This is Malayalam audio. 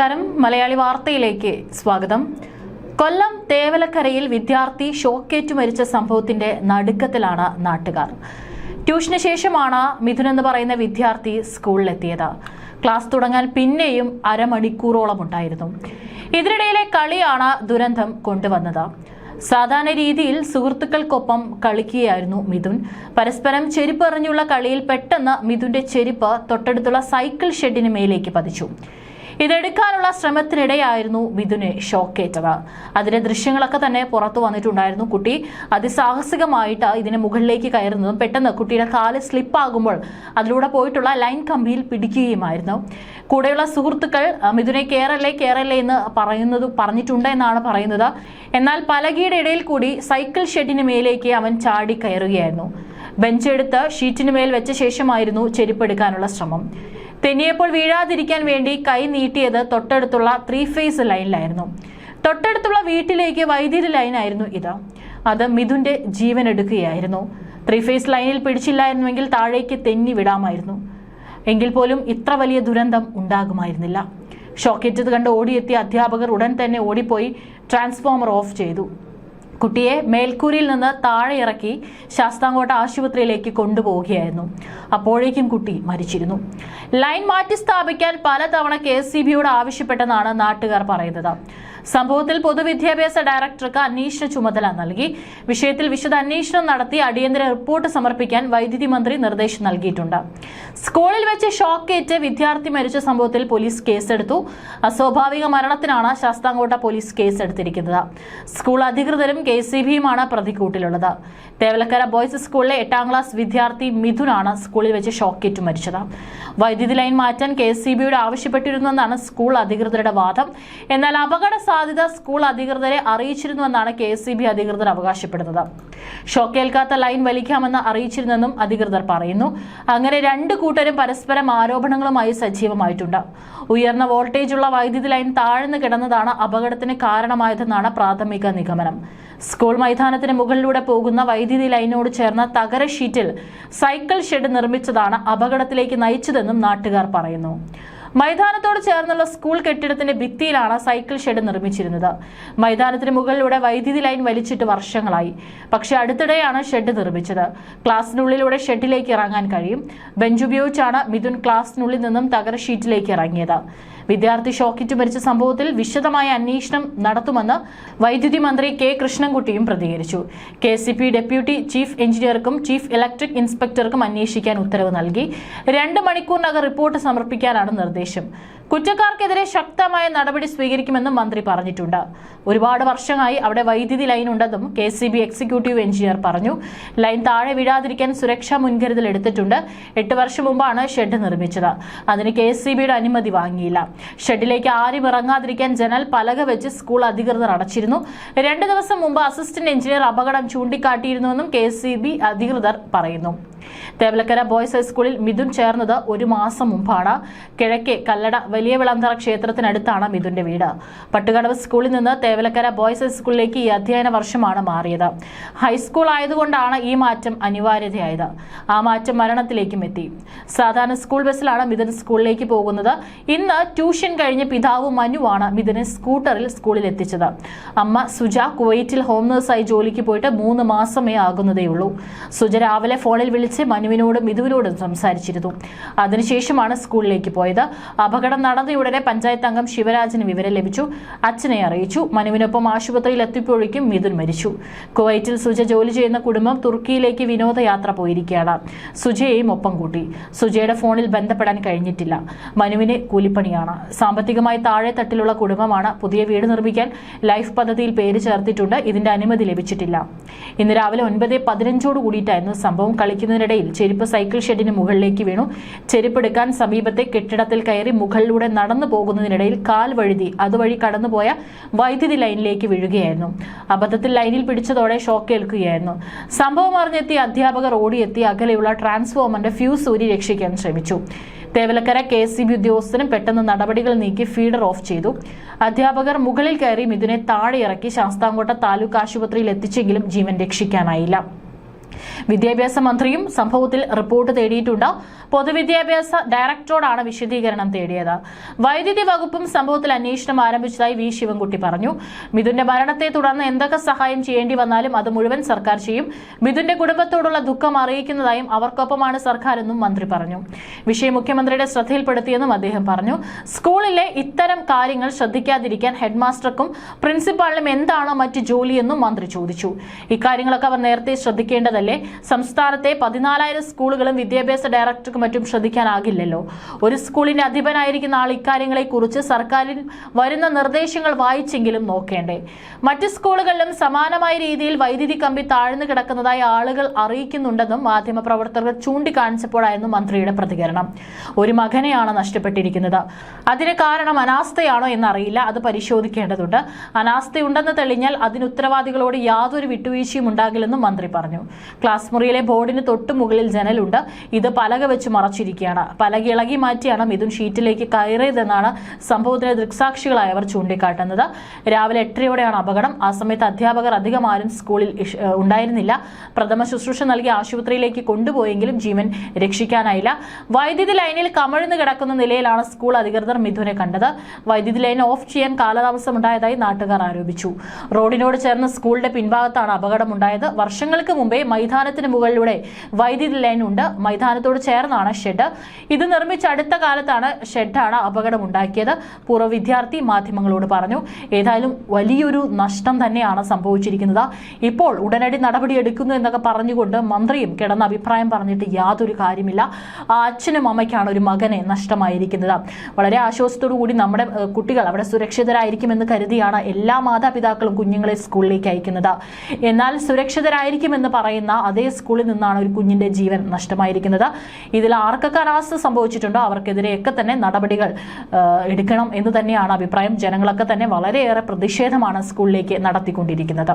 നമസ്കാരം. മലയാളി വാർത്തയിലേക്ക് സ്വാഗതം. കൊല്ലം തേവലക്കരയിൽ വിദ്യാർത്ഥി ഷോക്കേറ്റ് മരിച്ച സംഭവത്തിന്റെ നടുക്കത്തിലാണ് നാട്ടുകാർ. ട്യൂഷന് ശേഷമാണ് മിഥുൻ എന്ന് പറയുന്ന വിദ്യാർത്ഥി സ്കൂളിലെത്തിയത്. ക്ലാസ് തുടങ്ങാൻ പിന്നെയും അരമണിക്കൂറോളം ഉണ്ടായിരുന്നു. ഇതിനിടയിലെ കളിയാണ് ദുരന്തം കൊണ്ടുവന്നത്. സാധാരണ രീതിയിൽ സുഹൃത്തുക്കൾക്കൊപ്പം കളിക്കുകയായിരുന്നു മിഥുൻ. പരസ്പരം ചെരുപ്പ് എറിഞ്ഞുള്ള കളിയിൽ പെട്ടെന്ന് മിഥുന്റെ ചെരുപ്പ് തൊട്ടടുത്തുള്ള സൈക്കിൾ ഷെഡിന് മേലേക്ക് പതിച്ചു. ഇതെടുക്കാനുള്ള ശ്രമത്തിനിടെയായിരുന്നു മിഥുനെ ഷോക്കേറ്റത്. അതിന്റെ ദൃശ്യങ്ങളൊക്കെ തന്നെ പുറത്തു വന്നിട്ടുണ്ടായിരുന്നു കുട്ടി. അതിസാഹസികമായിട്ട് ഇതിന് മുകളിലേക്ക് കയറുന്നതും പെട്ടെന്ന് കുട്ടിയുടെ കാൽ സ്ലിപ്പാകുമ്പോൾ അതിലൂടെ പോയിട്ടുള്ള ലൈൻ കമ്പിയിൽ പിടിക്കുകയുമായിരുന്നു. കൂടെയുള്ള സുഹൃത്തുക്കൾ മിഥുനെ കേറല്ലേ കേറല്ലേ എന്ന് പറയുന്നത് പറഞ്ഞിട്ടുണ്ട് എന്നാണ് പറയുന്നത്. എന്നാൽ പലകയുടെ ഇടയിൽ കൂടി സൈക്കിൾ ഷെഡിന് മേലേക്ക് അവൻ ചാടി കയറുകയായിരുന്നു. ബെഞ്ച് എടുത്ത് ഷീറ്റിന് മേൽ വെച്ച ശേഷമായിരുന്നു ചെരുപ്പെടുക്കാനുള്ള ശ്രമം. തെന്നിയപ്പോൾ വീഴാതിരിക്കാൻ വേണ്ടി കൈ നീട്ടിയത് തൊട്ടടുത്തുള്ള ത്രീ ഫേസ് ലൈനിലായിരുന്നു. തൊട്ടടുത്തുള്ള വീട്ടിലേക്ക് വൈദ്യുതി ലൈനായിരുന്നു ഇത്. അത് മിഥുന്റെ ജീവൻ എടുക്കുകയായിരുന്നു. ത്രീ ഫേസ് ലൈനിൽ പിടിച്ചില്ലായിരുന്നുവെങ്കിൽ താഴേക്ക് തെന്നി വിടാമായിരുന്നു. എങ്കിൽ പോലും ഇത്ര വലിയ ദുരന്തം ഉണ്ടാകുമായിരുന്നില്ല. ഷോക്കേറ്റത് കണ്ട് ഓടിയെത്തിയ അധ്യാപകർ ഉടൻ തന്നെ ഓടിപ്പോയി ട്രാൻസ്ഫോമർ ഓഫ് ചെയ്തു. കുട്ടിയെ മേൽക്കൂരിയിൽ നിന്ന് താഴെ ഇറക്കി ശാസ്താംകോട്ട ആശുപത്രിയിലേക്ക് കൊണ്ടുപോവുകയായിരുന്നു. അപ്പോഴേക്കും കുട്ടി മരിച്ചിരുന്നു. ലൈൻ മാറ്റി സ്ഥാപിക്കാൻ പലതവണ കെ എസ് സി ബിയോട് ആവശ്യപ്പെട്ടെന്നാണ് നാട്ടുകാർ പറയുന്നത്. സംഭവത്തിൽ പൊതുവിദ്യാഭ്യാസ ഡയറക്ടർക്ക് അന്വേഷണ ചുമതല നൽകി. വിഷയത്തിൽ വിശദ അന്വേഷണം നടത്തി അടിയന്തര റിപ്പോർട്ട് സമർപ്പിക്കാൻ വൈദ്യുതി മന്ത്രി നിർദ്ദേശം നൽകിയിട്ടുണ്ട്. സ്കൂളിൽ വെച്ച് ഷോക്കേറ്റ് വിദ്യാർത്ഥി മരിച്ച സംഭവത്തിൽ പോലീസ് കേസെടുത്തു. അസ്വാഭാവിക മരണത്തിനാണ് ശാസ്താംകോട്ട പോലീസ് കേസെടുത്തിരിക്കുന്നത്. സ്കൂൾ അധികൃതരും കെ സി ബിയുമാണ് പ്രതിക്കൂട്ടിലുള്ളത്. തേവലക്കര ബോയ്സ് സ്കൂളിലെ എട്ടാം ക്ലാസ് വിദ്യാർത്ഥി മിഥുനാണ് സ്കൂളിൽ വെച്ച് ഷോക്കേറ്റ് മരിച്ചത്. വൈദ്യുതി ലൈൻ മാറ്റാൻ കെ സി ബിയോട് ആവശ്യപ്പെട്ടിരുന്നെന്നാണ് സ്കൂൾ അധികൃതരുടെ വാദം. എന്നാൽ അപകട സാധ്യത സ്കൂൾ അധികൃതരെ അറിയിച്ചിരുന്നുവെന്നാണ് കെ എസ് സി അധികൃതർ അവകാശപ്പെടുന്നത്. ഷോക്കേൽക്കാത്ത ലൈൻ വലിക്കാമെന്ന് അറിയിച്ചിരുന്നെന്നും അധികൃതർ പറയുന്നു. അങ്ങനെ രണ്ട് കൂട്ടരും പരസ്പരം ആരോപണങ്ങളുമായി സജീവമായിട്ടുണ്ട്. ഉയർന്ന വോൾട്ടേജുള്ള വൈദ്യുതി ലൈൻ താഴ്ന്നു കിടന്നതാണ് അപകടത്തിന് കാരണമായതെന്നാണ് പ്രാഥമിക നിഗമനം. സ്കൂൾ മൈതാനത്തിന് മുകളിലൂടെ പോകുന്ന വൈദ്യുതി ലൈനോട് ചേർന്ന തകര ഷീറ്റിൽ സൈക്കിൾ ഷെഡ് നിർമ്മിച്ചതാണ് അപകടത്തിലേക്ക് നയിച്ചതെന്നും നാട്ടുകാർ പറയുന്നു. മൈതാനത്തോട് ചേർന്നുള്ള സ്കൂൾ കെട്ടിടത്തിന്റെ ഭിത്തിയിലാണ് സൈക്കിൾ ഷെഡ് നിർമ്മിച്ചിരുന്നത്. മൈതാനത്തിന് മുകളിലൂടെ വൈദ്യുതി ലൈൻ വലിച്ചിട്ട് വർഷങ്ങളായി. പക്ഷെ അടുത്തിടെയാണ് ഷെഡ് നിർമ്മിച്ചത്. ക്ലാസ്സിനുള്ളിലൂടെ ഷെഡിലേക്ക് ഇറങ്ങാൻ കഴിയും. ബെഞ്ച് ഉപയോഗിച്ചാണ് മിഥുൻ ക്ലാസ്സിനുള്ളിൽ നിന്നും തകര ഷീറ്റിലേക്ക് ഇറങ്ങിയത്. വിദ്യാർത്ഥി ഷോക്കിറ്റ് മരിച്ച സംഭവത്തിൽ വിശദമായ അന്വേഷണം നടത്തുമെന്ന് വൈദ്യുതി മന്ത്രി കെ കൃഷ്ണൻകുട്ടിയും പ്രതികരിച്ചു. കെ ഡെപ്യൂട്ടി ചീഫ് എഞ്ചിനീയർക്കും ചീഫ് ഇലക്ട്രിക് ഇൻസ്പെക്ടർക്കും അന്വേഷിക്കാൻ ഉത്തരവ് നൽകി. രണ്ട് മണിക്കൂറിനകം റിപ്പോർട്ട് സമർപ്പിക്കാനാണ് നിർദ്ദേശം. കുറ്റക്കാർക്കെതിരെ ശക്തമായ നടപടി സ്വീകരിക്കുമെന്നും മന്ത്രി പറഞ്ഞിട്ടുണ്ട്. ഒരുപാട് വർഷമായി അവിടെ വൈദ്യുതി ലൈൻ ഉണ്ടെന്നും K C B executive engineer പറഞ്ഞു. ലൈൻ താഴെ വീഴാതിരിക്കാൻ സുരക്ഷാ മുൻകരുതൽ എടുത്തിട്ടുണ്ട്. എട്ട് വർഷം മുമ്പാണ് ഷെഡ് നിർമ്മിച്ചത്. അതിന് കെ സി ബിയുടെ അനുമതി വാങ്ങിയില്ല. ഷെഡിലേക്ക് ആരും ഇറങ്ങാതിരിക്കാൻ ജനൽ പലക വെച്ച് സ്കൂൾ അധികൃതർ അടച്ചിരുന്നു. രണ്ടു ദിവസം മുമ്പ് അസിസ്റ്റന്റ് എഞ്ചിനീയർ അപകടം ചൂണ്ടിക്കാട്ടിയിരുന്നുവെന്നും കെ അധികൃതർ പറയുന്നു. തേവലക്കര ബോയ്സ് ഹൈസ്കൂളിൽ മിഥുൻ ചേർന്നത് ഒരു മാസം മുമ്പാണ്. കിഴക്കേ കല്ലട വലിയ വിളന്തറ ക്ഷേത്രത്തിനടുത്താണ് മിഥുന്റെ വീട്. പട്ടുകടവ് സ്കൂളിൽ നിന്ന് തേവലക്കര ബോയ്സ് ഹൈസ്കൂളിലേക്ക് ഈ അധ്യയന വർഷമാണ് മാറിയത്. ഹൈസ്കൂൾ ആയതുകൊണ്ടാണ് ഈ മാറ്റം അനിവാര്യതയായത്. ആ മാറ്റം മരണത്തിലേക്കും എത്തി. സാധാരണ സ്കൂൾ ബസ്സിലാണ് മിഥുൻ സ്കൂളിലേക്ക് പോകുന്നത്. ഇന്ന് ട്യൂഷൻ കഴിഞ്ഞ പിതാവ് മനുവാണ് മിഥുനെ സ്കൂട്ടറിൽ സ്കൂളിൽ എത്തിച്ചത്. അമ്മ സുജ കുവൈറ്റിൽ ഹോം നേഴ്സായി ജോലിക്ക് പോയിട്ട് മൂന്ന് മാസമേ ആകുന്നതേയുള്ളൂ. സുജ രാവിലെ ഫോണിൽ വിളിച്ച് മനുവിനോടും മിഥുവിനോടും സംസാരിച്ചിരുന്നു. അതിനുശേഷമാണ് സ്കൂളിലേക്ക് പോയത്. അപകടം നടന്നയുടനെ പഞ്ചായത്ത് അംഗം ശിവരാജന് വിവരം ലഭിച്ചു. അച്ഛനെ അറിയിച്ചു. മനുവിനൊപ്പം ആശുപത്രിയിൽ എത്തിയപ്പോഴേക്കും മിഥുൻ മരിച്ചു. കുവൈറ്റിൽ സുജ ജോലി ചെയ്യുന്ന കുടുംബം തുർക്കിയിലേക്ക് വിനോദയാത്ര പോയിരിക്കുകയാണ്. സുജയെയും ഒപ്പം കൂട്ടി. സുജയുടെ ഫോണിൽ ബന്ധപ്പെടാൻ കഴിഞ്ഞിട്ടില്ല. മനുവിന് കൂലിപ്പണിയാണ്. സാമ്പത്തികമായി താഴെ തട്ടിലുള്ള കുടുംബമാണ് പുതിയ വീട് നിർമ്മിക്കാൻ ലൈഫ് പദ്ധതിയിൽ പേര് ചേർത്തിട്ടുണ്ട്. ഇതിന്റെ അനുമതി ലഭിച്ചിട്ടില്ല. ഇന്ന് രാവിലെ ഒൻപത് പതിനഞ്ചോട് കൂടിയിട്ടായിരുന്നു സംഭവം. കളിക്കുന്നതിനിടയിൽ ചെരുപ്പ് സൈക്കിൾ ഷെഡിന് മുകളിലേക്ക് വീണു. ചെരുപ്പെടുക്കാൻ സമീപത്തെ കെട്ടിടത്തിൽ കയറി മുകളിലൂടെ നടന്നു പോകുന്നതിനിടയിൽ കാൽ വഴുതി അതുവഴി കടന്നുപോയ വൈദ്യുതി ലൈനിലേക്ക് വീഴുകയായിരുന്നു. അബദ്ധത്തിൽ ലൈനിൽ പിടിച്ചതോടെ ഷോക്ക് ഏൽക്കുകയായിരുന്നു സംഭവം അറിഞ്ഞെത്തിയ അധ്യാപകർ ഓടിയെത്തി അകലെയുള്ള ട്രാൻസ്ഫോമറിന്റെ ഫ്യൂസ് ഊരി രക്ഷിക്കാൻ ശ്രമിച്ചു. തേവലക്കര കെ സി ബി ഉദ്യോഗസ്ഥനും പെട്ടെന്ന് നടപടികൾ നീക്കി ഫീഡർ ഓഫ് ചെയ്തു. അധ്യാപകർ മുകളിൽ കയറി മിഥുനെ താഴെ ഇറക്കി ശാസ്താംകോട്ട താലൂക്ക് ആശുപത്രിയിൽ എത്തിച്ചെങ്കിലും ജീവൻ രക്ഷിക്കാനായില്ല. വിദ്യാഭ്യാസ മന്ത്രിയും സംഭവത്തിൽ റിപ്പോർട്ട് തേടിയിട്ടുണ്ട്. പൊതുവിദ്യാഭ്യാസ ഡയറക്ടറോടാണ് വിശദീകരണം തേടിയത്. വൈദ്യുതി വകുപ്പും സംഭവത്തിൽ അന്വേഷണം ആരംഭിച്ചതായി വി. ശിവൻകുട്ടി പറഞ്ഞു. മിഥുന്റെ മരണത്തെ തുടർന്ന് എന്തൊക്കെ സഹായം ചെയ്യേണ്ടി വന്നാലും അത് മുഴുവൻ സർക്കാർ ചെയ്യും. മിഥുന്റെ കുടുംബത്തോടുള്ള ദുഃഖം അറിയിക്കുന്നതായും അവർക്കൊപ്പമാണ് സർക്കാർ എന്നും മന്ത്രി പറഞ്ഞു. വിഷയം മുഖ്യമന്ത്രിയുടെ ശ്രദ്ധയിൽപ്പെടുത്തിയെന്നും അദ്ദേഹം പറഞ്ഞു. സ്കൂളിലെ ഇത്തരം കാര്യങ്ങൾ ശ്രദ്ധിക്കാതിരിക്കാൻ ഹെഡ്മാസ്റ്റർക്കും പ്രിൻസിപ്പാളിനും എന്താണോ മറ്റ് ജോലിയെന്നും മന്ത്രി ചോദിച്ചു. ഇക്കാര്യങ്ങളൊക്കെ അവർ നേരത്തെ ശ്രദ്ധിക്കേണ്ടതല്ലേ സംസ്ഥാനത്തെ പതിനാലായിരം സ്കൂളുകളും വിദ്യാഭ്യാസ ഡയറക്ടർക്കും മറ്റും ശ്രദ്ധിക്കാനാകില്ലല്ലോ. ഒരു സ്കൂളിന്റെ അധിപനായിരിക്കുന്ന ആൾ ഇക്കാര്യങ്ങളെ കുറിച്ച് സർക്കാരിൽ വരുന്ന നിർദ്ദേശങ്ങൾ വായിച്ചെങ്കിലും നോക്കേണ്ടേ. മറ്റ് സ്കൂളുകളിലും സമാനമായ രീതിയിൽ വൈദ്യുതി കമ്പി താഴ്ന്നു കിടക്കുന്നതായി ആളുകൾ അറിയിക്കുന്നുണ്ടെന്നും മാധ്യമപ്രവർത്തകർ ചൂണ്ടിക്കാണിച്ചപ്പോഴായിരുന്നു മന്ത്രിയുടെ പ്രതികരണം. ഒരു മകനെയാണ് നഷ്ടപ്പെട്ടിരിക്കുന്നത്. അതിന് കാരണം അനാസ്ഥയാണോ എന്നറിയില്ല. അത് പരിശോധിക്കേണ്ടതുണ്ട്. അനാസ്ഥയുണ്ടെന്ന് തെളിഞ്ഞാൽ അതിന് ഉത്തരവാദികളോട് യാതൊരു വിട്ടുവീഴ്ചയും ഉണ്ടാകില്ലെന്നും മന്ത്രി പറഞ്ഞു. ക്ലാസ് മുറിയിലെ ബോർഡിന് തൊട്ടു മുകളിൽ ജനലുണ്ട്. ഇത് പലക വെച്ച് മറച്ചിരിക്കുകയാണ്. പലക ഇളകി മാറ്റിയാണ് മിഥുൻ ഷീറ്റിലേക്ക് കയറിയതെന്നാണ് സംഭവത്തിന് ദൃക്സാക്ഷികളായവർ ചൂണ്ടിക്കാട്ടുന്നത്. രാവിലെ എട്ടരയോടെയാണ് അപകടം. ആ സമയത്ത് അധ്യാപകർ അധികം ആരും സ്കൂളിൽ ഉണ്ടായിരുന്നില്ല. പ്രഥമ ശുശ്രൂഷ നൽകി ആശുപത്രിയിലേക്ക് കൊണ്ടുപോയെങ്കിലും ജീവൻ രക്ഷിക്കാനായില്ല. വൈദ്യുതി ലൈനിൽ കമഴ്ന്നു കിടക്കുന്ന നിലയിലാണ് സ്കൂൾ അധികൃതർ മിഥുനെ കണ്ടത്. വൈദ്യുതി ലൈൻ ഓഫ് ചെയ്യാൻ കാലതാമസം ഉണ്ടായതായി നാട്ടുകാർ ആരോപിച്ചു. റോഡിനോട് ചേർന്ന് സ്കൂളിന്റെ പിൻഭാഗത്താണ് അപകടമുണ്ടായത്. വർഷങ്ങൾക്ക് മുമ്പേ മൈതാനത്തിന് മുകളിലൂടെ വൈദ്യുതി ലൈൻ ഉണ്ട്. മൈതാനത്തോട് ചേർന്നാണ് ഷെഡ്. ഇത് നിർമ്മിച്ച അടുത്ത കാലത്താണ് ഷെഡാണ് അപകടമുണ്ടാക്കിയത്. പൂർവ വിദ്യാർത്ഥി മാധ്യമങ്ങളോട് പറഞ്ഞു ഏതായാലും വലിയൊരു നഷ്ടം തന്നെയാണ് സംഭവിച്ചിരിക്കുന്നത്. ഇപ്പോൾ ഉടനടി നടപടിയെടുക്കുന്നു എന്നൊക്കെ പറഞ്ഞുകൊണ്ട് മന്ത്രിയും കിടന്ന അഭിപ്രായം പറഞ്ഞിട്ട് യാതൊരു കാര്യമില്ല. ആ അച്ഛനും അമ്മയ്ക്കാണ് ഒരു മകനെ നഷ്ടമായിരിക്കുന്നത്. വളരെ ആശ്വാസത്തോടു കൂടി നമ്മുടെ കുട്ടികൾ അവിടെ സുരക്ഷിതരായിരിക്കുമെന്ന് കരുതിയാണ് എല്ലാ മാതാപിതാക്കളും കുഞ്ഞുങ്ങളെ സ്കൂളിലേക്ക് അയക്കുന്നത്. എന്നാൽ സുരക്ഷിതരായിരിക്കുമെന്ന് പറയുന്ന അതേ സ്കൂളിൽ നിന്നാണ് ഒരു കുഞ്ഞിന്റെ ജീവൻ നഷ്ടമായിരിക്കുന്നത്. ഇതിൽ ആർക്കൊക്കെ അനാസ്ഥ സംഭവിച്ചിട്ടുണ്ടോ? അവർക്കെതിരെയൊക്കെ തന്നെ നടപടികൾ എടുക്കണം എന്ന് തന്നെയാണ് അഭിപ്രായം. ജനങ്ങളൊക്കെ തന്നെ വളരെയേറെ പ്രതിഷേധമാണ് സ്കൂളിലേക്ക് നടത്തിക്കൊണ്ടിരിക്കുന്നത്.